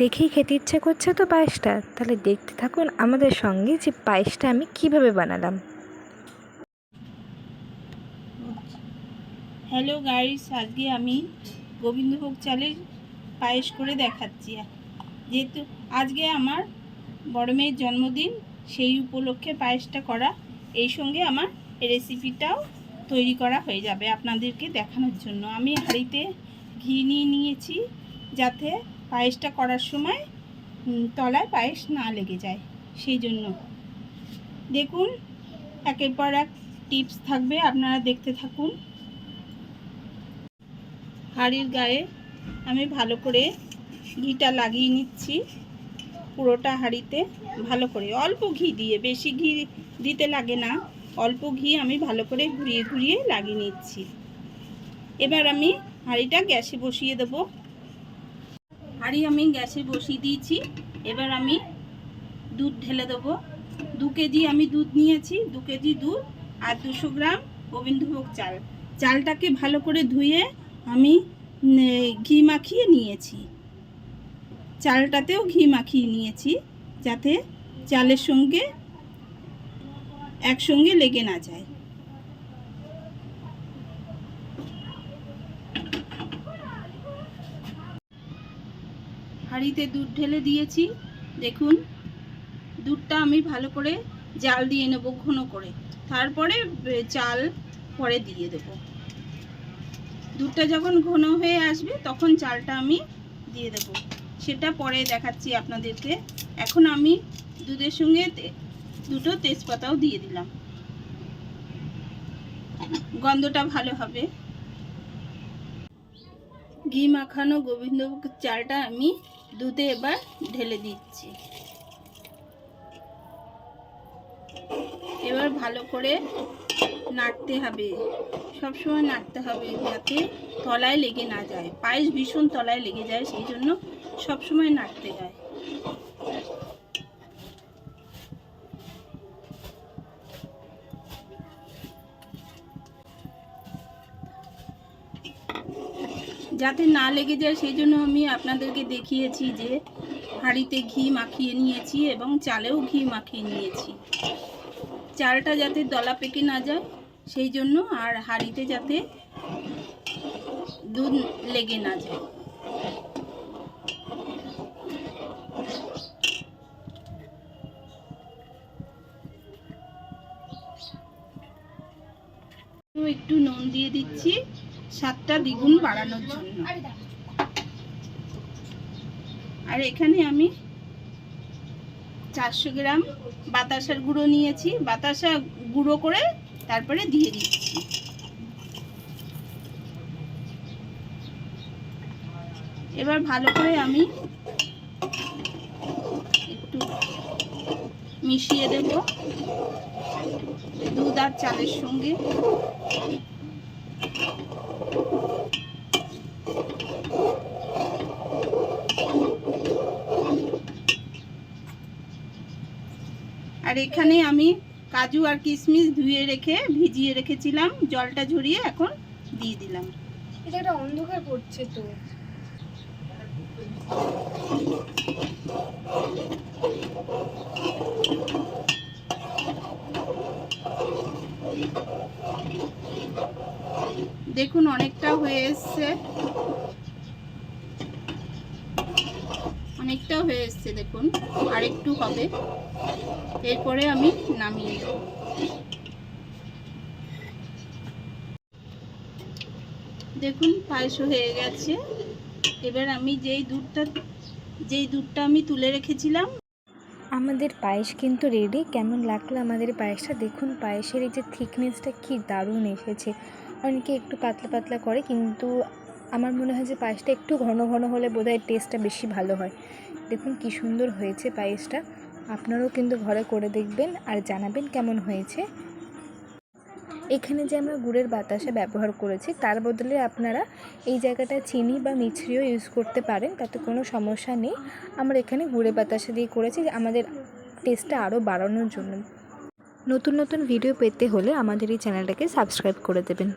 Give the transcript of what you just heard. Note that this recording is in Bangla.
দেখেই খেতে ইচ্ছে করছে তো পায়েসটা। তাহলে দেখতে থাকুন আমাদের সঙ্গে যে পায়েসটা আমি কীভাবে বানালাম। হ্যালো গাইস, আজকে আমি গোবিন্দভোগ চালের পায়েস করে দেখাচ্ছি। যেহেতু আজকে আমার বড় মেয়ের জন্মদিন, সেই উপলক্ষে পায়েসটা করা, এই সঙ্গে আমার রেসিপিটাও তৈরি করা হয়ে যাবে আপনাদেরকে দেখানোর জন্য। আমি হাঁড়িতে ঘি নিয়ে নিয়েছি যাতে পায়েসটা করার সময় তলায় পায়েস না লেগে যায়। সেই জন্য। দেখুন, একের পর এক টিপস থাকবে, আপনারা দেখতে থাকুন। হাঁড়ির গায়ে আমি ভালো করে ঘিটা লাগিয়ে নিচ্ছি, পুরোটা হাঁড়িতে ভালো করে। অল্প ঘি দিয়ে, বেশি ঘি দিতে লাগে না, অল্প ঘি আমি ভালো করে ঘুরিয়ে ঘুরিয়ে লাগিয়ে নিচ্ছি। এবার আমি হাঁড়িটা গ্যাসে বসিয়ে দেবো। হাঁড়ি আমি গ্যাসে বসিয়ে দিয়েছি। এবার আমি দুধ ঢেলে দেবো। দু কেজি আমি দুধ নিয়েছি, দু কেজি দুধ আর দুশো গ্রাম গোবিন্দভোগ চাল। চালটাকে ভালো করে ধুয়ে আমি ঘি মাখিয়ে নিয়েছি। চালটাতেও ঘি মাখিয়ে নিয়েছি যাতে চালের সঙ্গে একসঙ্গে লেগে না যায়। হাঁড়িতে দুধ ঢেলে দিয়েছি। দেখুন, দুধটা আমি ভালো করে জাল দিয়ে নেব ঘন করে। তারপরে চাল পরে দিয়ে দেব। দুধটা যখন ঘন হয়ে আসবে, তখন চালটা আমি দিয়ে দেব। সেটা পরে দেখাচ্ছি আপনাদেরকে। এখন আমি দুধের সঙ্গে দুটো তেজপাতাও দিয়ে দিলাম। গন্ধটা ভালো হবে। ঘি মাখানো গোবিন্দভোগ চালটা আমি দুধে এবার ঢেলে দিচ্ছি। এবার ভালো করে নাড়তে হবে। সবসময় নাড়তে হবে যাতে তলায় লেগে না যায়। পায়েস ভীষণ তলায় লেগে যায়, সেই জন্য সবসময় নাড়তে হয়। যাতে না লেগে যায়, সেই জন্য আমি আপনাদেরকে দেখিয়েছি যে হাঁড়িতে ঘি মাখিয়ে নিয়েছি এবং চালেও ঘি মাখিয়ে নিয়েছি। চালটা যাতে দলা পেকে না যায়, সেই জন্য আর হাঁড়িতে যাতে দুধ লেগে না যায়। একটু নুন দিয়ে দিচ্ছি। স্বাদটা দ্বিগুণ বাড়ানোর জন্য। আর এখানে আমি চারশো গ্রাম বাতাসার গুঁড়ো নিয়েছি। বাতাসা গুঁড়ো করে তারপরে দিয়ে দিচ্ছি। এবার ভালো করে আমি একটু মিশিয়ে দেব। দুধ আর চালের সঙ্গে। আর এখানে আমি কাজু আর কিশমিশ ধুয়ে রেখে, ভিজিয়ে রেখেছিলাম। জলটা ঝরিয়ে এখন দিয়ে দিলাম। এটা একটা অন্ধকার পড়ছে তো। দেখুন, অনেকটা হয়ে এসছে। অনেকটা হয়ে এসছে, দেখুন আর একটু হবে। এরপরে আমি নামিয়ে দেব দেখুন, পায়েস হয়ে গেছে। এবার আমি যেই দুধটা যেই দুধটা আমি তুলে রেখেছিলাম। আমাদের পায়েস কিন্তু রেডি কেমন লাগল আমাদের পায়েসটা? দেখুন, পায়েসের এই যে থিকনেসটা কি দারুণ এসেছে। অনেকে একটু পাতলা পাতলা করে, কিন্তু আমার মনে হয় যে পায়েসটা একটু ঘন ঘন হলে বোধহয় টেস্টটা বেশি ভালো হয়। দেখুন কি সুন্দর হয়েছে পায়েসটা। আপনারাও কিন্তু ঘরে করে দেখবেন আর জানাবেন কেমন হয়েছে। এখানে যে আমরা গুড়ের বাতাসা ব্যবহার করেছি, তার বদলে আপনারা এই জায়গাটা চিনি বা মিছরিও ইউজ করতে পারেন, তাতে কোনো সমস্যা নেই। আমরা এখানে গুড়ের বাতাসা দিয়ে করেছি আমাদের টেস্টটা আরও বাড়ানোর জন্য। নতুন নতুন ভিডিও পেতে হলে আমাদের এই চ্যানেলটাকে সাবস্ক্রাইব করে দেবেন।